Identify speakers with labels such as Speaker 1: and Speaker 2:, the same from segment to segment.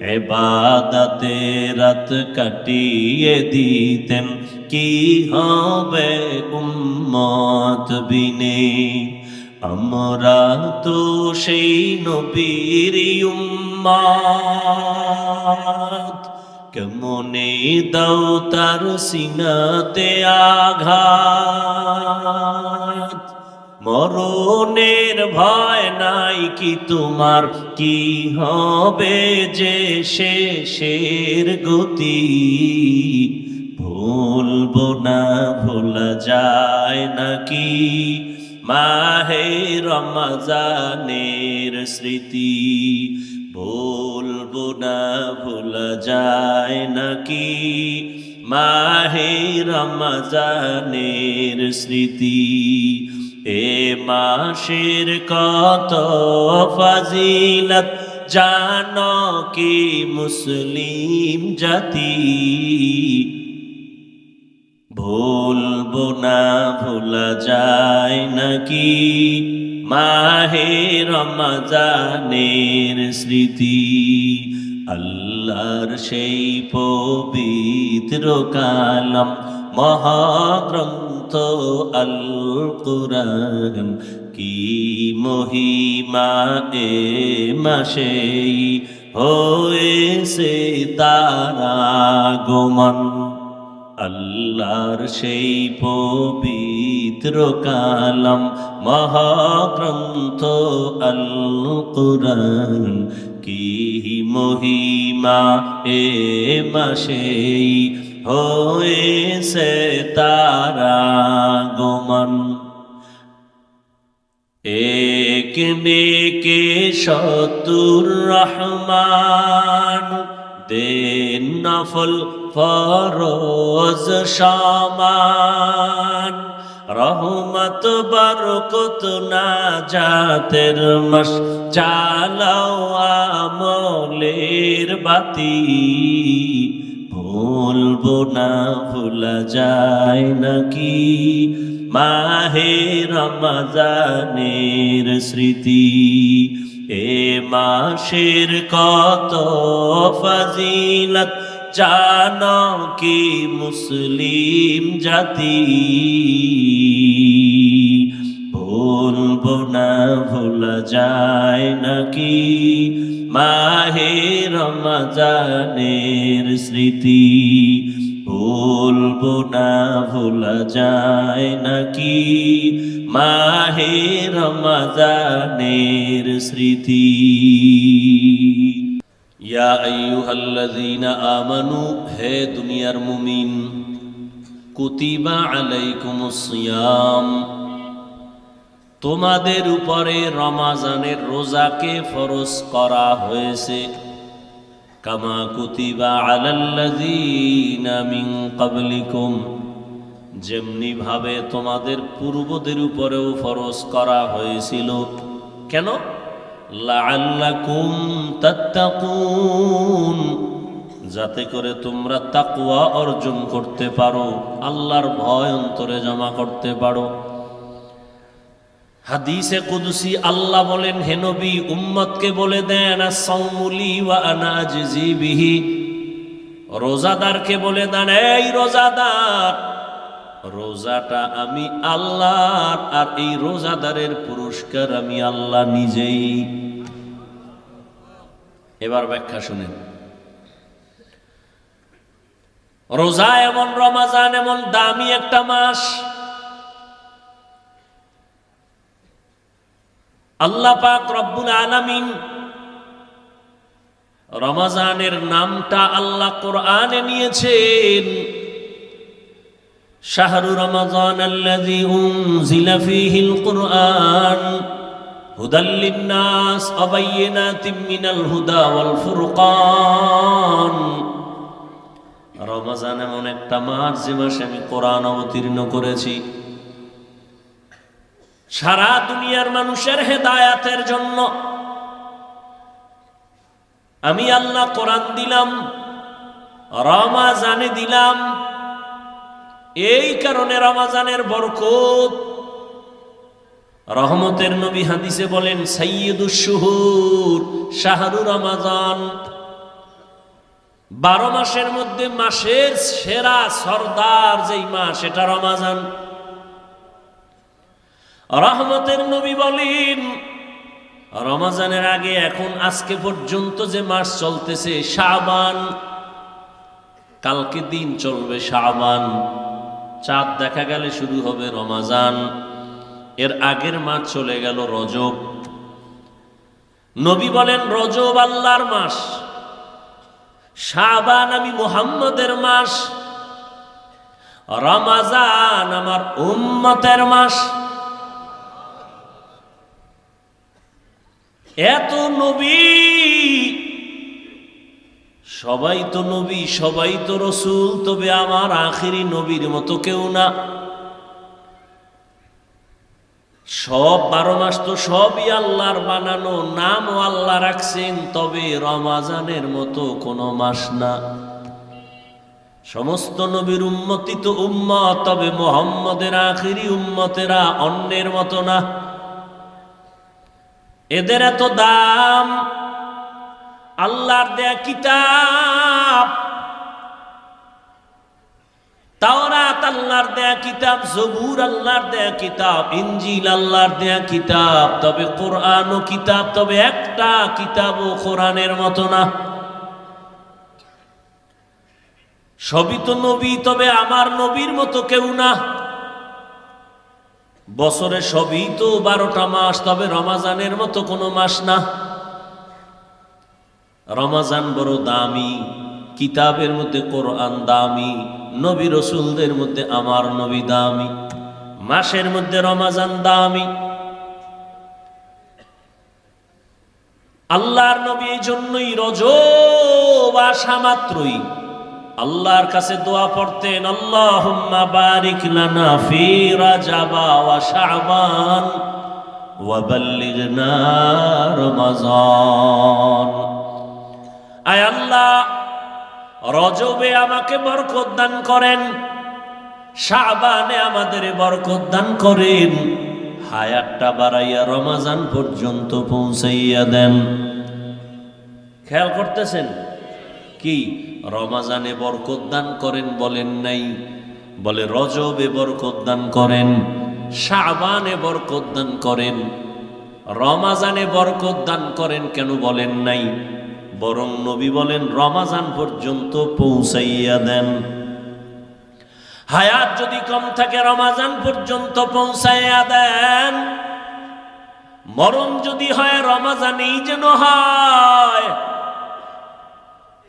Speaker 1: এবাদাতে রাত কাটিয়ে দিতেন। কি হবে উম্মত বিনে? আমরা তো সেই নবীর উম্মাত। কেমনে দাও তার সিনাতে আঘাত? মরণের ভয় নাই কি তোমার? কি হবে যে শেষের গতি? ভুলবো না, ভোলা যায় নাকি? মাহে রমজানের স্মৃতি। ভুলবো না, ভোলা যায় নাকি? মাহে রমজানের স্মৃতি। এ মাসের কত ফাজিলত? জানো কি মুসলিম জাতি? ভুলবো না, ভোলা যায় নাকি? মাহে রমজানের স্মৃতি। আল্লাহর সেই পবিত্র কালম, মহাগ্রন্থ আল কুরআন কি মহিমা এ মাসেই হয়েছে তারা গোমন আল্লাহর সেই পবিত্র কালাম মহাগ্রন্থ আল কুরআন কি মহিমা এ মাসেই হয়েছে তারা গমন। এক নেকে শতুর রহমান, দেন নফল ফরোজ সমান। রহমত বরকত না জাতের মস, চালাও আমলের বাতি। ভুলবো না ভুলা যায় নাকি? মাহে রমজানের স্মৃতি, এ মাসের কত ফজিলত জানো কি মুসলিম জাতি? ভুলবো না ভোলা যায় নাকি? মাহে রমজানের স্মৃতি, ভুলবো না, ভোলা যায় নাকি? মাহে রমজানের স্মৃতি। ইয়া আইয়ুহাল্লাযীনা আমানু, হে দুনিয়ার মুমিন, কুতিবা আলাইকুমুস সিয়াম। তোমাদের উপরে রমাজানের রোজাকে ফরজ করা হয়েছে। কামা কুতিবা আলাল্লাযীনা মিন ক্বাবলিকুম, যেমনি ভাবে তোমাদের পূর্বদের উপরেও ফরজ করা হয়েছিল। কেন? লাআল্লাকুম তাত্তাকুন, যাতে করে তোমরা তাকওয়া অর্জন করতে পারো, আল্লাহর ভয় অন্তরে জমা করতে পারো। হাদিসে কুদুসি আল্লাহ বলেন, হে নবী, উম্মতকে বলে দেন আসাউমুলি ওয়া রোজাদারকে বলে দেন, এই রোজাদার, রোজাটা আমি আল্লাহর, আর এই রোজাদারের পুরস্কার আমি আল্লাহ নিজেই। এবার ব্যাখ্যা শুনেন। রোজা এমন রমাজান, এমন দামি একটা মাস আল্লাহ পাক রব্বুল আলামিন রমাজানের নামটা আল্লাহ কোরআনে নিয়েছেন। শাহরু রমাজান আল্লাযী উনজিলা ফীহিল কুরআন, হুদাল লিন-নাস ওয়া বায়্যিনাতিন মিনাল হুদা ওয়াল ফুরকান। রমাজান এমন একটা মাস যে মাসে আমি কোরআন অবতীর্ণ করেছি। সারা দুনিয়ার মানুষের হেদায়াতের জন্য আমি আল্লাহ কোরআন দিলাম, রমাজানে দিলাম। এই কারণে রমাজানের বরকত। রহমতের নবী হাদিসে বলেন সৈয়দুশুহুর শাহরু রমাজান। বারো মাসের মধ্যে মাসের সেরা সর্দার যেই মাস এটা রমাজান। রহমতের নবী বলেন, রমাজানের আগে এখন আজকে পর্যন্ত যে মাস চলতেছে শাবান, কালকে দিন চলবে শাবান। চাঁদ দেখা গেলে শুরু হবে রমাজান। এর আগের মাস চলে গেল রজব। নবী বলেন, রজব আল্লাহর মাস। শাবান আমি মুহাম্মদের মাস। রমাজান আমার উম্মতের মাস। এত নবী, সবাই তো নবী, সবাই তো রসুল, তবে আমার আখেরি নবীর মতো কেউ না। সব বারো মাস তো সবই আল্লাহর বানানো, নামও আল্লাহ রাখছেন, তবে রমাজানের মতো কোনো মাস না। সমস্ত নবীর উন্মতি তো উম্মত, তবে মোহাম্মদের আখেরি উম্মতেরা অন্যের মতো না। এদের এত দাম। আল্লাহর দেয়া কিতাব। তাওরাত আল্লাহর দেয়া কিতাব, জবুর আল্লাহর দেয়া কিতাব ইঞ্জিল আল্লাহর দেয়া কিতাব, তবে কোরআন ও কিতাব, তবে একটা কিতাব ও কোরআনের মতো না। সবই তো নবী, তবে আমার নবীর মতো কেউ না। বছরে সবই তো বারোটা মাস, তবে রমাজানের মতো কোনো মাস না। রমাজান বড় দামি, কিতাবের মধ্যে কোরআন দামি, নবী রসুলদের মধ্যে আমার নবী দামি, মাসের মধ্যে রমাজান দামি। আল্লাহর নবী এই জন্যই রজ আসা মাত্রই। আল্লাহর কাছে দোয়া পড়তেন, আল্লাহুম্মা বারিক লানা ফি রাজাবা ওয়া শাবান ওয়া বাল্লিগনা রমাজান। আয় আল্লাহ, রজবে আমাকে বরকত দান করেন, শাবানে আমাদের বরকত দান করেন, হায়াতটা বাড়াইয়া রমাজান পর্যন্ত পৌঁছাইয়া দেন। খেয়াল করতেছেন? কি? রমাজানে বরকত দান করেন বলেন নাই। বলে রজবে বরকত দান করেন, শাবানে বরকত দান করেন, রমাজানে বরকত দান করেন কেন বলেন নাই? বরং নবী বলেন, রমাজান পর্যন্ত পৌঁছাইয়া দেন। হায়াত যদি কম থাকে, রমাজান পর্যন্ত পৌঁছাইয়া দেন। মরণ যদি হয়, রমাজানেই যেন হয়।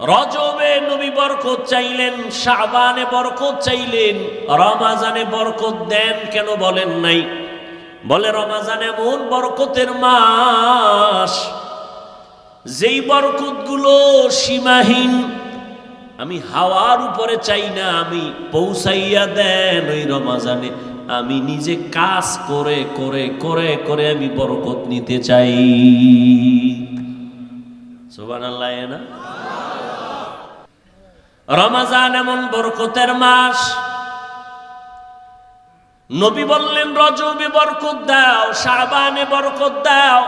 Speaker 1: রজবে নবী বরকত চাইলেন, শাবানে বরকত চাইলেন, রমাজানে বরকত দেন কেন বলেন নাই? বলে রমাজান এমন বরকতের মাস, যেই বরকতগুলো সীমাহীন, আমি হাওয়ার উপরে চাই না, আমি পৌঁছাইয়া দেন ওই রমাজানে। আমি নিজে কাজ করে করে করে করে আমি বরকত নিতে চাই। সোবান আল্লাহ না? রমাজান এমন বরকতের মাস। নবী বললেন, রজবে বরকত দাও, শাবানে বরকত দাও।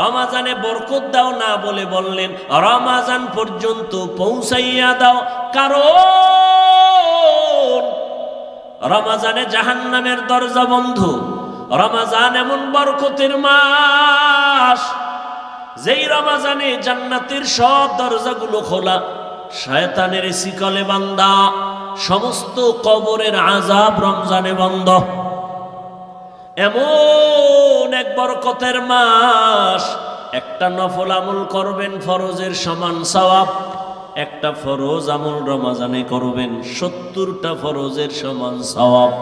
Speaker 1: রমাজানে বরকত দাও না বলে বললেন, রমাজান পর্যন্ত পৌঁছাইয়া দাও। কারণ রমাজানে জাহান্নামের দরজা বন্ধ। রমাজান এমন বরকতের মাস, যেই রমাজানে জান্নাতের সব দরজাগুলো খোলা। শয়তানের শিকলে বান্দা, সমস্ত কবরের আজাব রমজানে বন্ধ। এমন এক বরকতের মাস, একটা নফল আমল করবেন ফরজের সমান সওয়াব, একটা ফরজ আমল রমাজানে করবেন সত্তরটা ফরজের সমান সওয়াব।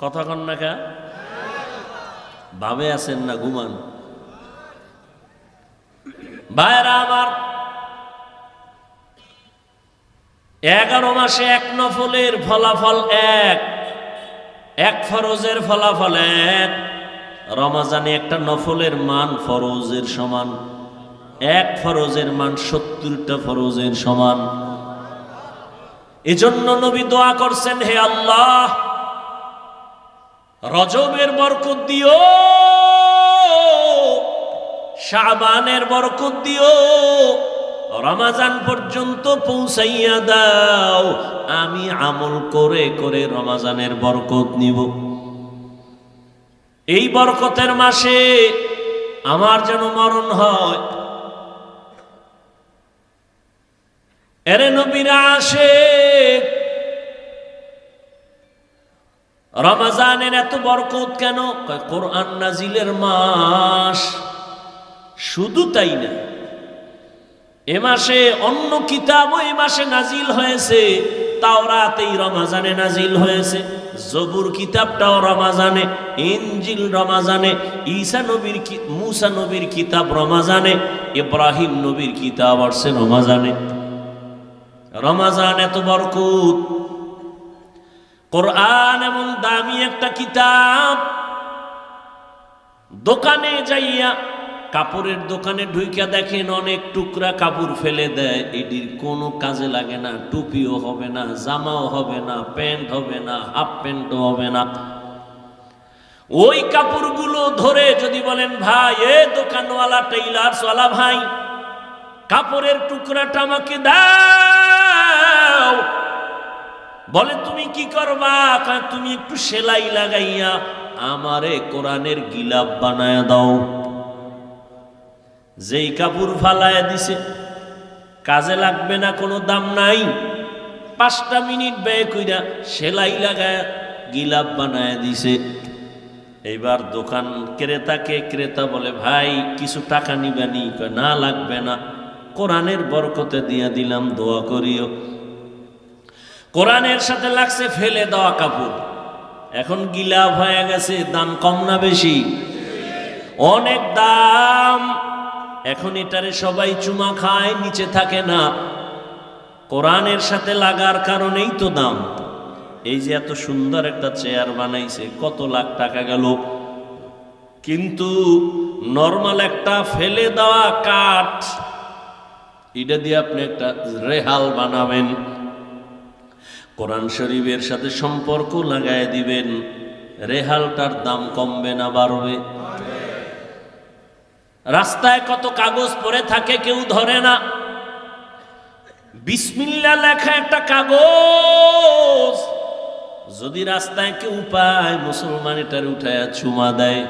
Speaker 1: কথা কন না কা? ভাবে আছেন না, ঘুমান। ভাইরা আমার এগারো মাসে এক নফলের ফলাফল এক এক ফরজের ফলাফল এক। রমাজানে একটা নফলের মান ফরজের সমান, এক ফরজের মান সত্তরটা ফরজের সমান। এজন্য নবী দোয়া করছেন, হে আল্লাহ, রজবের বরকত দিও, শাবানের বরকত দিও রমাজান পর্যন্ত পৌঁছাইয়া দাও। আমি আমল করে করে রমাজানের বরকত নিব। এই বরকতের মাসে আমার যেন মরণ হয়। এরে নবীরা আসে। রমাজানের এত বরকত কেন? কোরআন নাজিলের মাস। শুধু তাই না এ মাসে অন্য কিতাবও এ মাসে নাজিল হয়েছে। তাওরাত এই রমাজানে নাজিল হয়েছে। জবুর কিতাবটাও রমাজানে, ইনজিল রমাজানে, ঈসা নবীর মুসা নবীর কিতাব রমাজানে, ইব্রাহিম নবীর কিতাব আসছে রমাজানে। রমাজান এত বরকুত। কোরআন এমন দামি একটা কিতাব। দোকানে যাইয়া কাপড়ের দোকানে ঢুইকা দেখেন অনেক টুকরা কাপড় ফেলে দেয়। এটির কোনো কাজে লাগে না, টুপিও হবে না, জামাও হবে না, প্যান্ট হবে না, হাফ প্যান্টও হবে না। ওই কাপড়গুলো ধরে যদি বলেন, ভাই, এ দোকানওয়ালা, টেইলার্সওয়ালা ভাই, কাপড়ের টুকরাটা আমাকে দাও। বলে, তুমি কি করবা? তুমি একটু সেলাই লাগাইয়া আমারে কোরআনের গিলাপ বানায় দাও। যেই কাপড় ফালায় দিছে, কাজে লাগবে না, কোনো দাম নাই। পাঁচটা মিনিট ব্যয় কইরা সেলাই লাগায় গিলাপ বানায় দিছে। এইবার দোকান ক্রেতাকে ক্রেতা বলে, ভাই, কিছু টাকা নিবানি না, লাগবে না। কোরআনের বরকতে দিয়া দিলাম, দোয়া করিও। কোরআনের সাথে লাগছে ফেলে দেওয়া কাপড়। এখন গিলাপ হয়ে গেছে, দাম কম না বেশি? অনেক দাম। এখন এটারে সবাই চুমা খায়, নিচে থাকে না। কোরআনের সাথে লাগার কারণেই তো দাম। এই যে এত সুন্দর একটা চেয়ার বানাইছে, কত লাখ টাকা গেল। কিন্তু নর্মাল একটা ফেলে দেওয়া কাঠ, এটা দিয়ে আপনি একটা রেহাল বানাবেন। কোরআন শরীফের সাথে সম্পর্ক লাগায় দিবেন। রেহালটার দাম কমবে না, বাড়বে। রাস্তায় কত কাগজ পড়ে থাকে কেউ ধরে না। বিসমিল্লা লেখা একটা কাগজ। যদি রাস্তায় কেউ পায়, মুসলমান এটার উঠায় চুমা দেয়।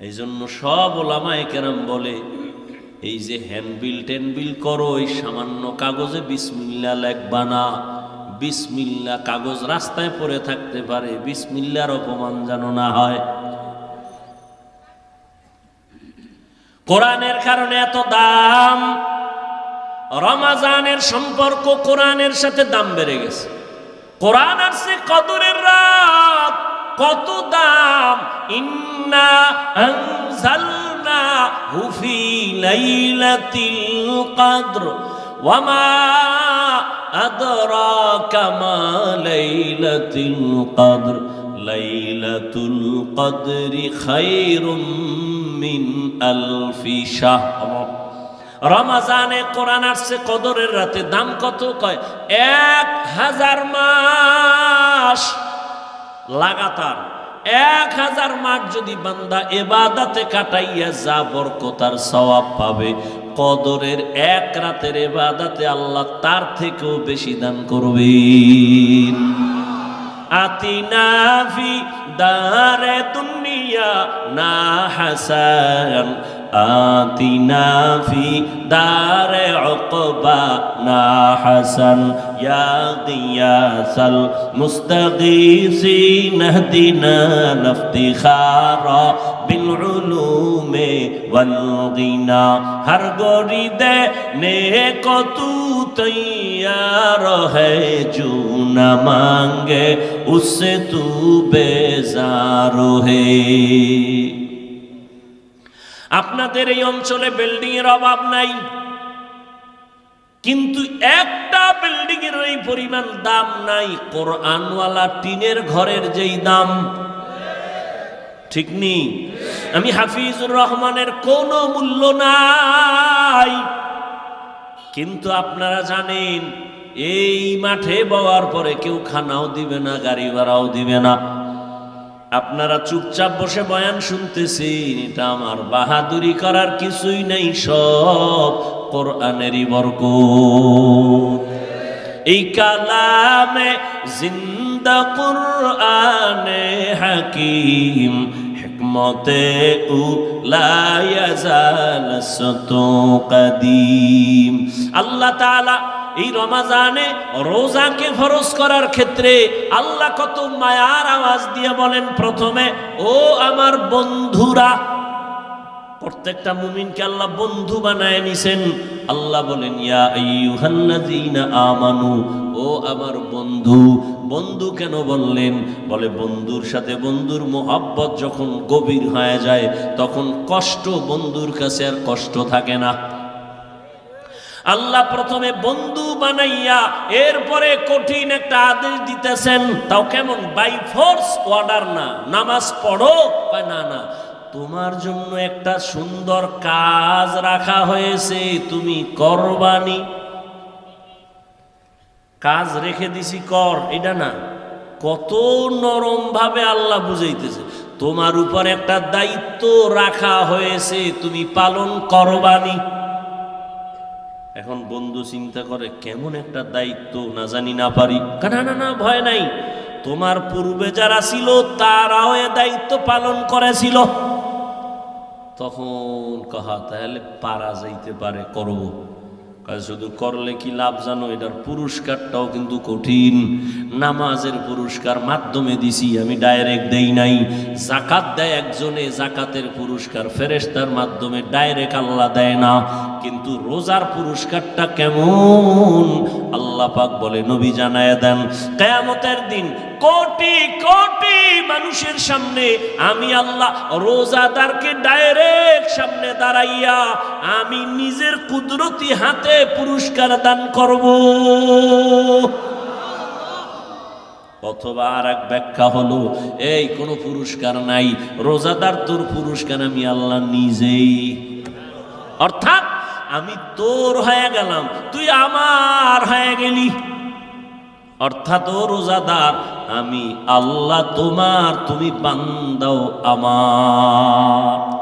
Speaker 1: এই জন্য সব ওলামায় কেরাম বলে, এই যে হ্যান্ডবিল টেনবিল করো, এই সামান্য কাগজে বিসমিল্লা লেখবা না। বিসমিল্লা কাগজ রাস্তায় পড়ে থাকতে পারে বিসমিল্লার অপমান যেন না হয়। কোরআনের কারণে এত দাম। রমাজানের সম্পর্ক কোরআনের সাথে দাম বেড়ে গেছে। কোরআন আসছে কদরের রাত। কত দাম। ইন্না আনজালনা হুফি লাইলাতিল কদর। ওয়ামা আদরাকা মা লাইলাতুল কদর। লাইলাতুল কদরি খায়রুম মিন আলফি শাহর রমাজানে কোরআন আসছে কদরের রাতে, দাম কত কয়? এক হাজার মাস লাগাতার। এক হাজার মাস যদি বান্দা এবাদাতে কাটাইয়া যা বরকতার সওয়াব পাবে, কদরের এক রাতের এবাদাতে আল্লাহ তার থেকেও বেশি দান করবেন। آتنا في دار الدنيا نا حسن آتنا في دار عقبى نا حسن يا غياث المستغيثين اهدنا لافتخارا بالعلوم والغنى ہر گوری دے نیک تو تیار ہے جو نہ مانگے اس سے تو بیزار আপনাদের এই অঞ্চলে বিল্ডিং এর অভাব নাই, কিন্তু একটা বিল্ডিং এর এই পরিমাণ দাম নাই। কোরআনওয়ালা টিনের ঘরের যেই দাম ঠিক নেই আমি হাফিজুর রহমানের কোনো মূল্য নাই। কিন্তু আপনারা জানেন, এই মাঠে বওয়ার পরে কেউ খানাও দিবে না, গাড়ি ভাড়াও দিবে না। আপনারা চুপচাপ বসে বয়ান শুনতেছেন, এটা আমার বাহাদুরি করার কিছুই নেই সব কোরআনেরই বরকত। এই কালামে জিন্দা কোরআনে হাকিম হিকমতে কদিম। আল্লাহ তাআলা এই রমাজানে রোজাকে ফরজ করার ক্ষেত্রে আল্লাহ কত মায়ার আওয়াজ দিয়ে বলেন, প্রথমে, ও আমার বন্ধুরা প্রত্যেকটা মুমিনকে আল্লাহ বন্ধু বানায় নিছেন। আল্লাহ বলেন, ইয়া আইয়ুহাল্লাযীনা আমানু, ও আমার বন্ধু। বন্ধু কেন বললেন? বলে, বন্ধুর সাথে বন্ধুর মোহাব্বত যখন গভীর হয়ে যায়, তখন কষ্ট বন্ধুর কাছে আর কষ্ট থাকে না। আল্লাহ প্রথমে বন্ধু বানাইয়া এরপরে কঠিন একটা আদেশ দিতেছেন। তাও কেমন? বাই ফোর্স অর্ডার না। নামাজ পড়ো না না। তোমার জন্য একটা সুন্দর কাজ রাখা হয়েছে, তুমি করবানি। কাজ রেখে দিছি, কর, এটা না। কত নরম ভাবে আল্লাহ বুঝাইতেছে, তোমার উপর একটা দায়িত্ব রাখা হয়েছে, তুমি পালন করবানি। এখন বন্ধু চিন্তা করে, কেমন একটা দায়িত্ব, না জানি না পারি। না না না, ভয় নাই। তোমার পূর্বে যারা ছিল, তারাও এ দায়িত্ব পালন করেছিল। তখন কহা, তাহলে পারা যাইতে পারে, করব। শুধু করলে কি লাভ জানো? এটার পুরস্কারটাও কিন্তু কঠিন। নামাজের পুরস্কার মাধ্যমে দিছি, আমি ডাইরেক্ট দেই নাই। জাকাত দেয় একজনে জাকাতের পুরস্কার ফেরেস্তার মাধ্যমে ডাইরেক্ট আল্লাহ দেয় না। কিন্তু রোজার পুরস্কারটা কেমন? আল্লাহ পাক বলে, নবী জানায় দেন, কেয়ামতের দিন কোটি কোটি মানুষের সামনে আমি আল্লাহ রোজাদারকে ডাইরেক্ট সামনে দাঁড়াইয়া আমি নিজের কুদরতি হাতে পুরস্কার দান করব। অথবা আর এক ব্যাখ্যা হলো, এই কোনো পুরস্কার নাই, রোজাদার তোর পুরস্কার আমি আল্লাহ নিজেই। অর্থাৎ আমি তোর হয়ে গেলাম, তুই আমার হয়ে গেলি। অর্থাৎ ও রোজাদার আমি আল্লাহ তোমার তুমি বান্দাও আমার।